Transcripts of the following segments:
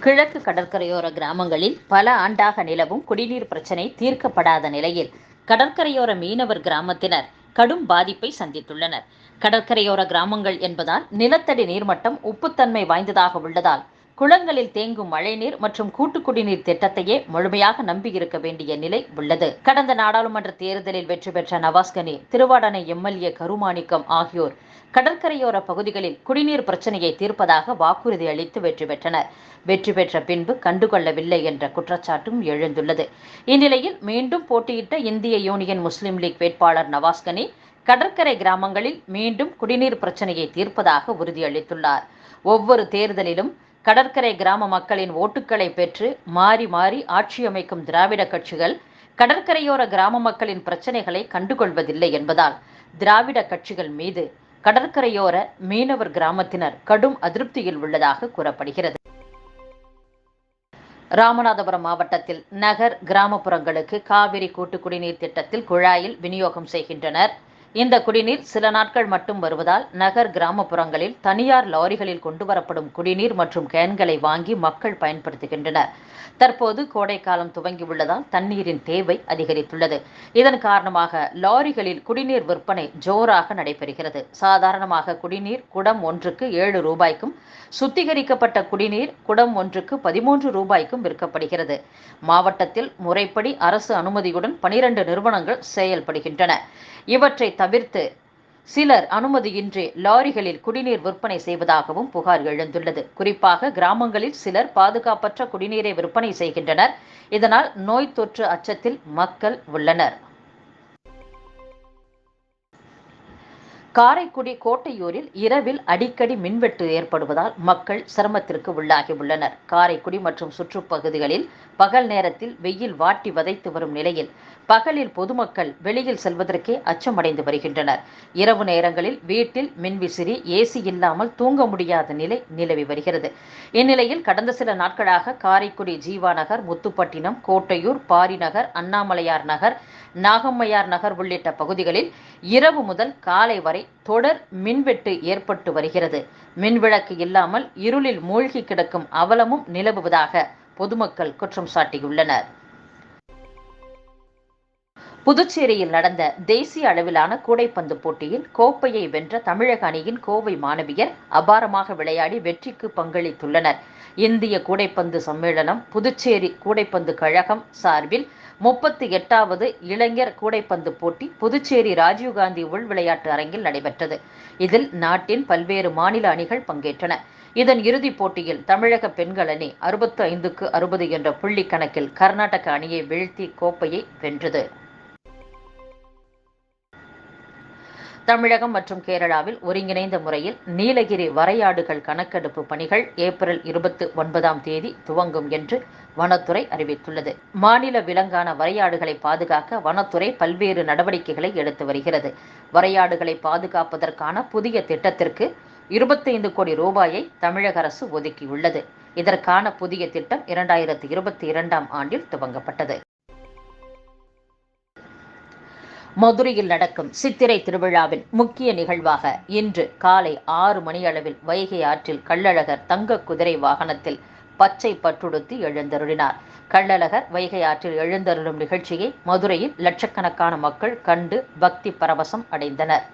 கிழக்கு கடற்கரையோர கிராமங்களில் பல ஆண்டாக நிலவும் குடிநீர் பிரச்சினை தீர்க்கப்படாத நிலையில் கடற்கரையோர மீனவர் கிராமத்தினர் கடும் பாதிப்பை சந்தித்துள்ளனர். கடற்கரையோர கிராமங்கள் என்பதால் நிலத்தடி நீர்மட்டம் உப்புத்தன்மை வாய்ந்ததாக உள்ளதால் குளங்களில் தேங்கும் மழைநீர் மற்றும் கூட்டு குடிநீர் திட்டத்தையே முழுமையாக நம்பியிருக்க வேண்டிய நிலை உள்ளது. கடந்த நாடாளுமன்ற தேர்தலில் வெற்றி பெற்ற நவாஸ்கனி திருவாடனை எம்எல்ஏ கருமாணிக்கம் ஆகியோர் கடற்கரையோர பகுதிகளில் குடிநீர் பிரச்சனையை தீர்ப்பதாக வாக்குறுதி அளித்து வெற்றி பெற்றனர். வெற்றி பெற்ற பின்பு கண்டுகொள்ளவில்லை என்ற குற்றச்சாட்டும் எழுந்துள்ளது. இந்நிலையில் மீண்டும் போட்டியிட்ட இந்திய யூனியன் முஸ்லிம் லீக் வேட்பாளர் நவாஸ்கனி கடற்கரை கிராமங்களில் மீண்டும் குடிநீர் பிரச்சனையை தீர்ப்பதாக உறுதியளித்துள்ளார். ஒவ்வொரு தேர்தலிலும் கடற்கரை கிராம மக்களின் ஓட்டுக்களை பெற்று மாறி மாறி ஆட்சியமைக்கும் திராவிட கட்சிகள் கடற்கரையோர கிராம மக்களின் பிரச்சனைகளை கண்டுகொள்வதில்லை என்பதால் திராவிட கட்சிகள் மீது கடற்கரையோர மீனவர் கிராமத்தினர் கடும் அதிருப்தியில் உள்ளதாக கூறப்படுகிறது. ராமநாதபுரம் மாவட்டத்தில் நகர் கிராமப்புறங்களுக்கு காவிரி கூட்டு குடிநீர் திட்டத்தில் குழாயில் விநியோகம் செய்கின்றனர். இந்த குடிநீர் சில நாட்கள் மட்டும் வருவதால் நகர் கிராமப்புறங்களில் தனியார் லாரிகளில் கொண்டுவரப்படும் குடிநீர் மற்றும் கேன்களை வாங்கி மக்கள் பயன்படுத்துகின்றனர். தற்போது கோடைக்காலம் துவங்கியுள்ளதால் தண்ணீரின் தேவை அதிகரித்துள்ளது. இதன் காரணமாக லாரிகளில் குடிநீர் விற்பனை ஜோராக நடைபெறுகிறது. சாதாரணமாக குடிநீர் குடம் ஒன்றுக்கு ஏழு ரூபாய்க்கும் சுத்திகரிக்கப்பட்ட குடிநீர் குடம் ஒன்றுக்கு பதிமூன்று ரூபாய்க்கும் விற்கப்படுகிறது. மாவட்டத்தில் முறைப்படி அரசு அனுமதியுடன் பனிரெண்டு நிறுவனங்கள் செயல்படுகின்றன. இவற்றை தவிர்த்து சிலர் அனுமதியின்றி லாரிகளில் குடிநீர் விற்பனை செய்வதாகவும் புகார் எழுந்துள்ளது. குறிப்பாக கிராமங்களில் சிலர் பாதுகாப்பற்ற குடிநீரை விற்பனை செய்கின்றனர். இதனால் நோய் தொற்று அச்சத்தில் மக்கள் உள்ளனர். காரைக்குடி கோட்டையூரில் இரவில் அடிக்கடி மின்வெட்டு ஏற்படுவதால் மக்கள் சிரமத்திற்கு உள்ளாகி உள்ளனர் காரைக்குடி மற்றும் சுற்றுப்பகுதிகளில் பகல் நேரத்தில் வெயில் வாட்டி வதைத்து வரும் நிலையில் பகலில் பொதுமக்கள் வெளியில் செல்வதற்கே அச்சமடைந்து வருகின்றனர். இரவு நேரங்களில் வீட்டில் மின்விசிறி ஏசி இல்லாமல் தூங்க முடியாத நிலை நிலவி வருகிறது. இந்நிலையில் கடந்த சில நாட்களாக காரைக்குடி ஜீவா நகர் முத்துப்பட்டினம் கோட்டையூர் பாரிநகர் அண்ணாமலையார் நகர் நாகம்மையார் நகர் உள்ளிட்ட பகுதிகளில் இரவு முதல் காலை வரை வரை தொடர் மின்வெட்டு ஏற்பட்டு வருகிறது. மின்விளக்கு இல்லாமல் இருளில் மூழ்கி கிடக்கும் அவலமும் நிலவுவதாக பொதுமக்கள் குற்றம் சாட்டியுள்ளனர். புதுச்சேரியில் நடந்த தேசிய அளவிலான கூடைப்பந்து போட்டியில் கோப்பையை வென்ற தமிழக அணியின் கோவை மாணவியர் அபாரமாக விளையாடி வெற்றிக்கு பங்களித்துள்ளனர். இந்திய கூடைப்பந்து சம்மேளனம் புதுச்சேரி கூடைப்பந்து கழகம் சார்பில் முப்பத்தி எட்டாவது இளைஞர் கூடைப்பந்து போட்டி புதுச்சேரி ராஜீவ்காந்தி உள் விளையாட்டு அரங்கில் நடைபெற்றது. இதில் நாட்டின் பல்வேறு மாநில அணிகள் பங்கேற்றன. இதன் இறுதிப் போட்டியில் தமிழக பெண்கள் அணி அறுபத்து ஐந்துக்கு அறுபது என்ற புள்ளி கணக்கில் கர்நாடக அணியை வீழ்த்தி கோப்பையை வென்றது. தமிழகம் மற்றும் கேரளாவில் ஒருங்கிணைந்த முறையில் நீலகிரி வரையாடுகள் கணக்கெடுப்பு பணிகள் ஏப்ரல் இருபத்தி ஒன்பதாம் தேதி துவங்கும் என்று வனத்துறை அறிவித்துள்ளது. மாநில விலங்கான வரையாடுகளை பாதுகாக்க வனத்துறை பல்வேறு நடவடிக்கைகளை எடுத்து வருகிறது. வரையாடுகளை பாதுகாப்பதற்கான புதிய திட்டத்திற்கு இருபத்தைந்து கோடி ரூபாயை தமிழக அரசு ஒதுக்கியுள்ளது. இதற்கான புதிய திட்டம் இரண்டாயிரத்தி இருபத்தி இரண்டாம் ஆண்டில் துவங்கப்பட்டது. மதுரையில் நடக்கும் சித்திரை திருவிழாவின் முக்கிய நிகழ்வாக இன்று காலை ஆறு மணியளவில் வைகை ஆற்றில் கள்ளழகர் தங்க குதிரை வாகனத்தில் பச்சை பட்டுடுத்தி எழுந்தருளினார். கள்ளழகர் வைகை ஆற்றில் எழுந்தருளும் நிகழ்ச்சியை மதுரையில் லட்சக்கணக்கான மக்கள் கண்டு பக்தி பரவசம் அடைந்தனர்.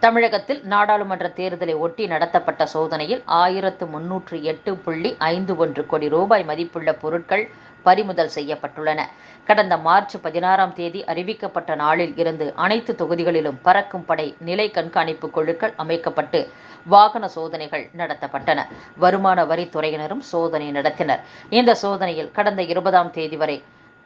தமிழகத்தில் நாடாளுமன்ற தேர்தலை ஒட்டி நடத்தப்பட்ட சோதனையில் ஆயிரத்து முன்னூற்று எட்டு புள்ளி ஐந்து ஒன்று கோடி ரூபாய் மதிப்புள்ள பொருட்கள் பறிமுதல் செய்யப்பட்டுள்ளன. கடந்த மார்ச் பதினாறாம் தேதி அறிவிக்கப்பட்ட நாளில் இருந்து அனைத்து தொகுதிகளிலும் பறக்கும் படை நிலை கண்காணிப்பு குழுக்கள் அமைக்கப்பட்டு வாகன சோதனைகள் நடத்தப்பட்டன. வருமான வரித்துறையினரும் சோதனை நடத்தினர். இந்த சோதனையில் கடந்த இருபதாம் தேதி வரை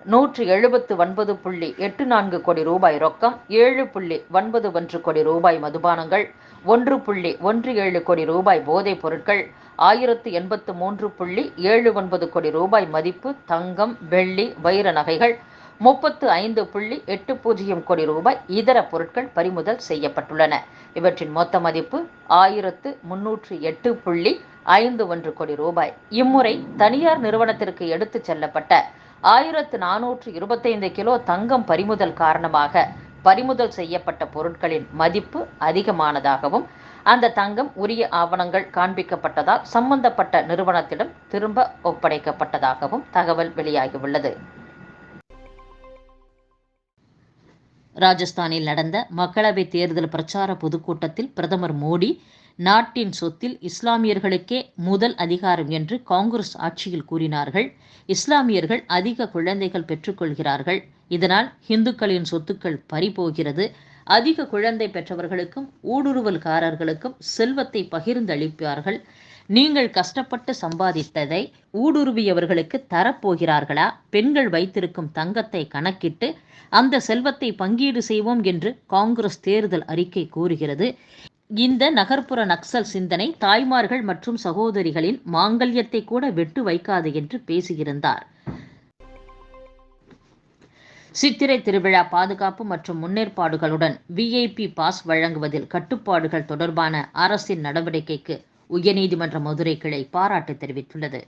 நூற்று எழுபத்து ஒன்பது புள்ளி எட்டு நான்கு கோடி ரூபாய் ரொக்கம் ஏழு புள்ளி ஒன்பது ஒன்று கோடி ரூபாய் மதுபானங்கள் ஒன்று புள்ளி ஒன்று ஏழு கோடி ரூபாய் போதைப் பொருட்கள் ஆயிரத்து எண்பத்து மூன்று புள்ளி ஏழு ஒன்பது கோடி ரூபாய் மதிப்பு தங்கம் வெள்ளி வைர நகைகள் முப்பத்து ஐந்து புள்ளி எட்டு பூஜ்ஜியம் கோடி ரூபாய் இதர பொருட்கள் பறிமுதல் செய்யப்பட்டுள்ளன. இவற்றின் மொத்த மதிப்பு ஆயிரத்து முன்னூற்று எட்டு புள்ளி ஐந்து ஒன்று கோடி ரூபாய் இம்முறை தனியார் நிறுவனத்திற்கு எடுத்துச் செல்லப்பட்ட ஆயிரத்து நானூற்று இருபத்தைந்து கிலோ தங்கம் பறிமுதல் காரணமாக பறிமுதல் செய்யப்பட்ட பொருட்களின் மதிப்பு அதிகமானதாகவும் அந்த தங்கம் உரிய ஆவணங்கள் காண்பிக்கப்பட்டதால் சம்பந்தப்பட்ட நிறுவனத்திடம் திரும்ப ஒப்படைக்கப்பட்டதாகவும் தகவல் வெளியாகியுள்ளது. ராஜஸ்தானில் நடந்த மக்களவை தேர்தல் பிரச்சார பொதுக்கூட்டத்தில் பிரதமர் மோடி நாட்டின் சொத்தில் இஸ்லாமியர்களுக்கே முதல் அதிகாரம் என்று காங்கிரஸ் ஆட்சியில் கூறினார்கள். இஸ்லாமியர்கள் அதிக குழந்தைகள் பெற்றுக்கொள்கிறார்கள். இதனால் இந்துக்களின் சொத்துக்கள் பறிபோகிறது. அதிக குழந்தை பெற்றவர்களுக்கும் ஊடுருவல்காரர்களுக்கும் செல்வத்தை பகிர்ந்தளிப்பார்கள். நீங்கள் கஷ்டப்பட்டு சம்பாதித்ததை ஊடுருவியவர்களுக்கு தரப்போகிறார்களா? பெண்கள் வைத்திருக்கும் தங்கத்தை கணக்கிட்டு அந்த செல்வத்தை பங்கீடு செய்வோம் என்று காங்கிரஸ் தேர்தல் அறிக்கை கூறுகிறது. இந்த நகர்ப்புற நக்சல் சிந்தனை தாய்மார்கள் மற்றும் சகோதரிகளின் மாங்கல்யத்தை கூட வெட்டு வைக்காது என்று பேசியிருந்தார். சித்திரை திருவிழா பாதுகாப்பு மற்றும் முன்னேற்பாடுகளுடன் விஐபி பாஸ் வழங்குவதில் கட்டுப்பாடுகள் தொடர்பான அரசின் நடவடிக்கைக்கு உயர்நீதிமன்ற மதுரை கிளை பாராட்டு தெரிவித்துள்ளது.